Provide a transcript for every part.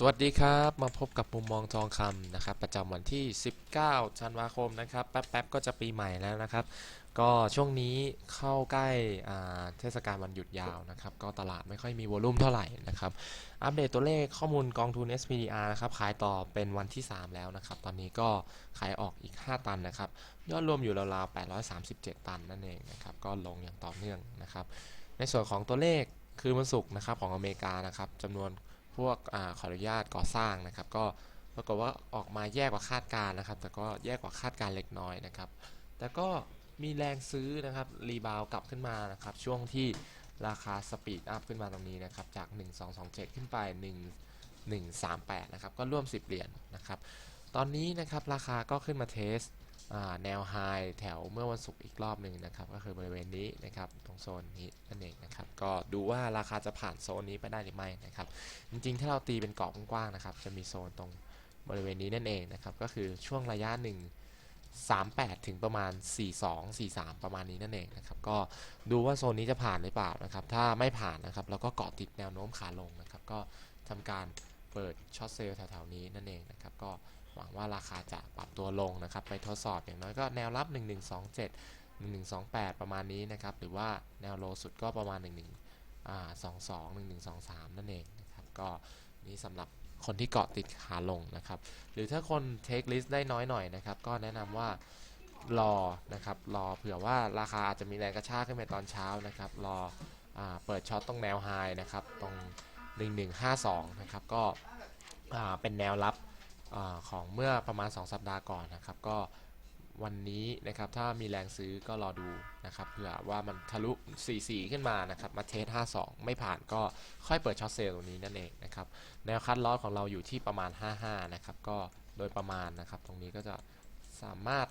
สวัสดีครับ มาพบกับมุมมองทองคำนะครับ ประจำวันที่ 19 ธันวาคมนะครับ แป๊บๆ ก็จะปีใหม่แล้วนะครับ ก็ช่วงนี้เข้าใกล้เทศกาลวันหยุดยาวนะครับ ก็ตลาดไม่ค่อยมีวอลุ่มเท่าไหร่นะครับ อัปเดตตัวเลขข้อมูลกองทุน SPDR นะครับ ขายต่อเป็นวันที่ 3 แล้วนะครับ ตอนนี้ก็ขายออกอีก 5 ตันนะครับ ยอดรวมอยู่ราวๆ 837 ตันนั่นเองนะครับ ก็ลงอย่างต่อเนื่องนะครับ ในส่วนของตัวเลขคือวันศุกร์นะครับของอเมริกานะครับจำนวน พวกอขออนุญาตก่อสร้างนะครับ ก็ปรากฏว่าออกมาแย่กว่าคาดการนะครับ แต่ก็แย่กว่าคาดการเล็กน้อยนะครับ แต่ก็มีแรงซื้อนะครับรีบาวกลับขึ้นมานะครับ ช่วงที่ราคาสปีดอัพขึ้นมาตรงนี้นะครับ จาก 1227 ขึ้นไป 1 138 นะครับ ก็ร่วม 10 เหรียญนะครับ ตอนนี้นะครับราคาก็ขึ้นมาเทสแนวไฮแถวเมื่อวันศุกร์อีกรอบหนึ่งนะครับ ก็คือบริเวณนี้นะครับตรงโซนนี้นั่นเองนะครับ ก็ดูว่าราคาจะผ่านโซนนี้ไปได้หรือไม่นะครับ จริงๆ ถ้าเราตีเป็นกรอบกว้างๆนะครับ จะมีโซนตรงบริเวณนี้นั่นเองนะครับ ก็คือช่วงระยะ1 38 ถึงประมาณ 42 43 ประมาณนี้นั่นเองนะครับ ก็ดูว่าโซนนี้จะผ่านหรือเปล่านะครับ ถ้าไม่ผ่านนะครับเราก็เกาะติดแนวโน้มขาลงนะครับ ก็ทำการเปิดช็อตเซลล์แถวๆนี้นั่นเองนะครับ ก็ หวังว่าราคาจะปรับตัวลงนะครับ ไปทดสอบอย่างน้อยก็แนวรับ 1127 1128 ประมาณนี้นะครับ หรือว่าแนวโลสุดก็ประมาณ 11อ่า22 1123 นั่นเองนะครับ ก็นี่สำหรับคนที่เกาะติดขาลงนะครับ หรือถ้าคนเทคลิสได้น้อยหน่อยนะครับ ก็แนะนำว่ารอนะครับ รอเผื่อว่าราคาอาจจะมีแรงกระชากขึ้นไปตอนเช้านะครับ รออ่าเปิดช็อตตรงแนวไฮนะครับ ตรง 1152 นะครับ ก็อ่าเป็นแนวรับ อของเมื่อประมาณ 2 สัปดาห์ก่อนนะครับ ก็วันนี้นะครับถ้ามีแรงซื้อก็รอดูนะครับเผื่อว่ามันทะลุ 44 ขึ้นมานะครับมาเทส 52 ไม่ผ่านก็ค่อยเปิดช็อตเซลล์ตรงนี้นั่นเองนะครับแนวคัดลอสของเราอยู่ที่ประมาณ 55 นะครับก็โดยประมาณนะครับ ตรงนี้ก็จะสามารถ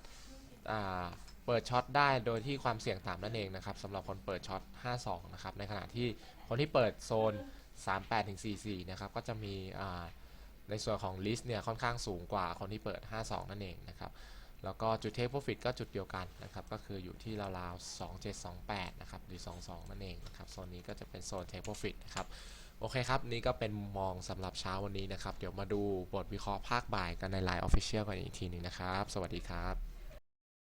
าเปิดช็อตได้โดยที่ความเสี่ยงต่ำนั่นเองนะครับสำหรับคนเปิดช็อต 52 นะครับในขณะที่คนที่เปิดโซน 38ถึง44 นะครับก็จะมีอ่า ในส่วนของลิสต์เนี่ยค่อนข้างสูงกว่าคนที่เปิด 52 นั่นเองนะครับ แล้วก็จุดเทคโปรฟิตก็จุดเดียวกันนะครับ ก็คืออยู่ที่ราวๆ 2728 นะครับ หรือ 22 นั่นเองนะครับ โซนนี้ก็จะเป็นโซนเทคโปรฟิตนะครับ โอเคครับ นี่ก็เป็นมองสำหรับเช้าวันนี้นะครับ เดี๋ยวมาดูบทวิเคราะห์ภาคบ่ายกันใน Line Official กันอีกทีหนึงนะครับ สวัสดีครับ